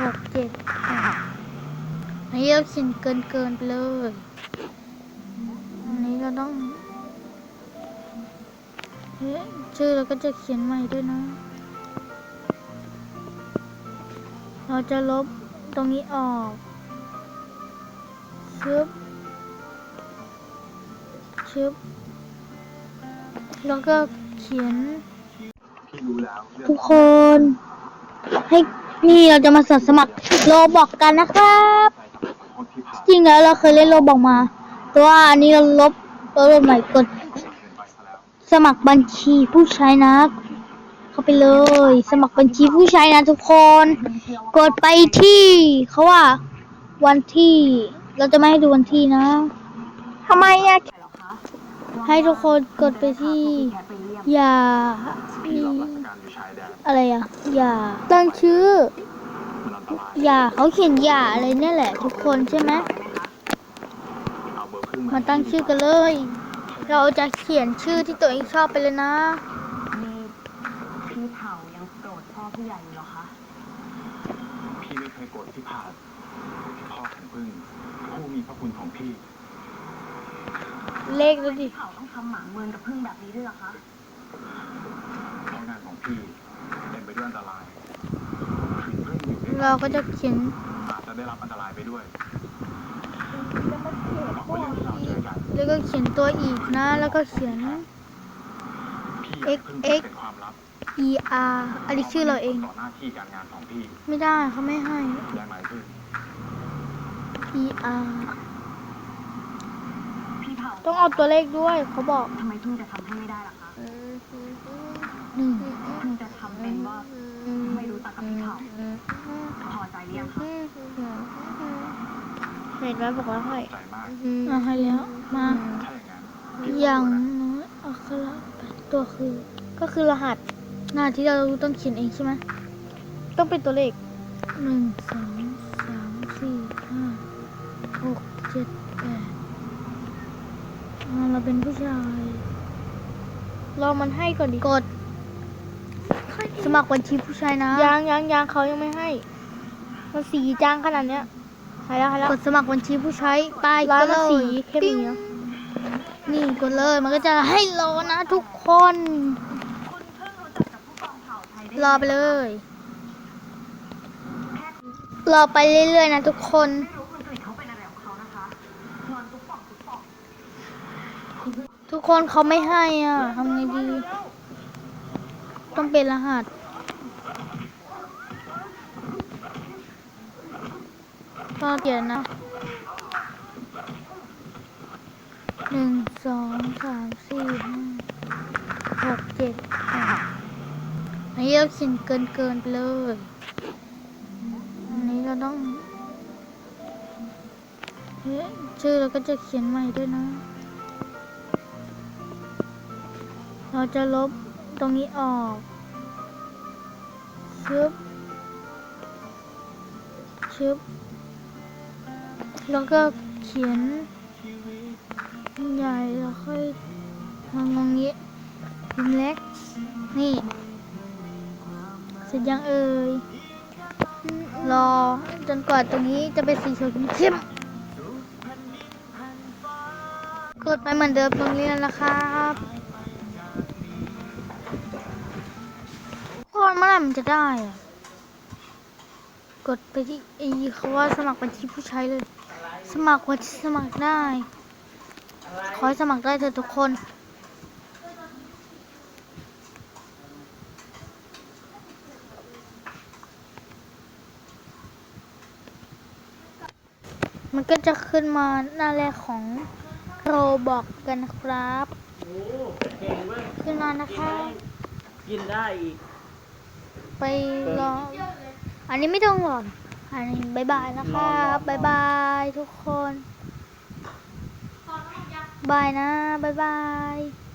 หกเจ็ดแปดอันนี้เราเขียนเกินเกินๆไปเลย อันนี้เราต้องเอ๊ะชื่อเราก็จะเขียนใหม่ด้วยนะ เราจะลบตรงนี้ออกชึบชึบแล้วก็เขียนพี่รู้แล้วเรื่องทุกคนให้ นี่เราจะมาสสมัครโลบอกกันนะครับใครทำขอโทษพี่ผ่านจริงแล้วเราเคยเล่นโลบอกมา แต่ว่าอันนี้เราลบเราลบใหม่กดเกินไปซะแล้วสมัครบัญชีผู้ใช้นะ เข้าไปเลย สมัครบัญชีผู้ใช้นะทุกคน กดไปที่เขาว่า วันที่ เราจะไม่ให้ดูวันที่นะทำไมอะให้ทุกคนกดไปที่ อย่า พี่รับราชการอยู่ชายแดนอะไรอะอย่าตั้งชื่อมันอันตรายอย่าเขาเขียนอย่าอะไรเนี่ยแหละ ทุกคนใช่ไหมเอาเบอร์พึ่งมาตั้งชื่อกันเลย เราจะเขียนชื่อที่ตัวเองชอบไปเลยนะนี่พี่เผายังโกรธพ่อผู้ใหญ่อยู่เหรอคะพี่ไม่เคยโกรธพี่ผ่านพ่อแข็งพึ่งผู้มีพระคุณของพี่ เลขดูดิพี่เผาต้องทำหมางเมินกับพึ่งแบบนี้ด้วยเหรอคะเพ ราะงานของพี่เต็มไปด้วยอันตรายถึงพึ่งอยู่ใกล้เราก็จะเขียนอาจจะได้รับอันตรายไปด้วยบอกว่าเรื่องที่เราเจอกันแล้วก็เขียนตัวอีกนะ แล้วก็เขียน พี่อยากให้พึ่งเปิดเป็นความลับ e r อันนี้ชื่อเราเอง ต่อหน้าที่การงานของพี่ไม่ได้เขาไม่ให้ ได้ไหมพึ่ง e r พี่เผาต้องเอาตัวเลขด้วยเขาบอก ทำไมพึ่งจะทำให้ไม่ได้ล่ะคะ หนึ่ง พึ่งจะทำเป็นว่าไม่รู้จักกับพี่เผาพอใจหรือยังคะ เห็นไหมบอกว่าให้ใจมากเอาให้แล้ว มา ถ้าอย่างนั้นพี่อขย่างตัวนะน้อยอักขระแปดตัวคือ ก็คือรหัสหน้าที่เราต้องเขียนเองใช่ไหมต้องเป็นตัวเลขหนึ่งสองสามสี่ห้าหกเจ็ดแปดอ่าเราเป็นผู้ชาย รอมันให้ก่อนดิกด สมัครบัญชีผู้ชายนะ ยังยังยังเขายังไม่ให้ มันสีจางขนาดเนี้ย ให้แล้วให้แล้วกดสมัครบัญชีผู้ใช้ไปร้านก็มันเลสียเข้มปิ้องย่างเงี้ยนี่กดเลยมันก็จะให้รอนะทุกคนคุณเพิ่งรู้จักกับผู้กองเผาไทยได้รอไปเลย รอไปเรื่อยๆนะทุกคนไม่รู้คุณกฤษเขาเป็นอะไรของเขานะคะนอนตุ๊กป่องตุ๊กป่องทุกคนเขาไม่ให้อะทำไงดี ต้องเป็นรหัส ก็เขียนนะหนึ่งสองสามสี่ห้าหกเจ็ดแปดอันนี้เราเขียนเกินเกินไปเลยอันนี้เราต้องเอ๊ะชื่อเราก็จะเขียนใหม่ด้วยนะ เราจะลบตรงนี้ออกชึบชึบ แล้วก็เขียนใหญ่แล้วค่อยทำตรงนี้พิมพ์เล็ก นี่ เสร็จยังเอ่ย รอจนกว่าตรงนี้จะเป็นสีเขียวเข้มกดไปเหมือนเดิมตรงนี้แล้วนะครับพอเมื่อไหร่มันจะได้อะกดไปที่ไอ้เขาว่าสมัครบัญชีผู้ใช้เลย สมัครวันที่สมัครได้ ขอให้สมัครได้เถอะทุกคน มันก็จะขึ้นมาหน้าแรกของโรบอกกันนะครับ ขึ้นมานะคะ กินได้อีก ไปรอ อันนี้ไม่ต้องหรอก อันนี้บายบายนะครับบายบายทุกคนบายนะบายบาย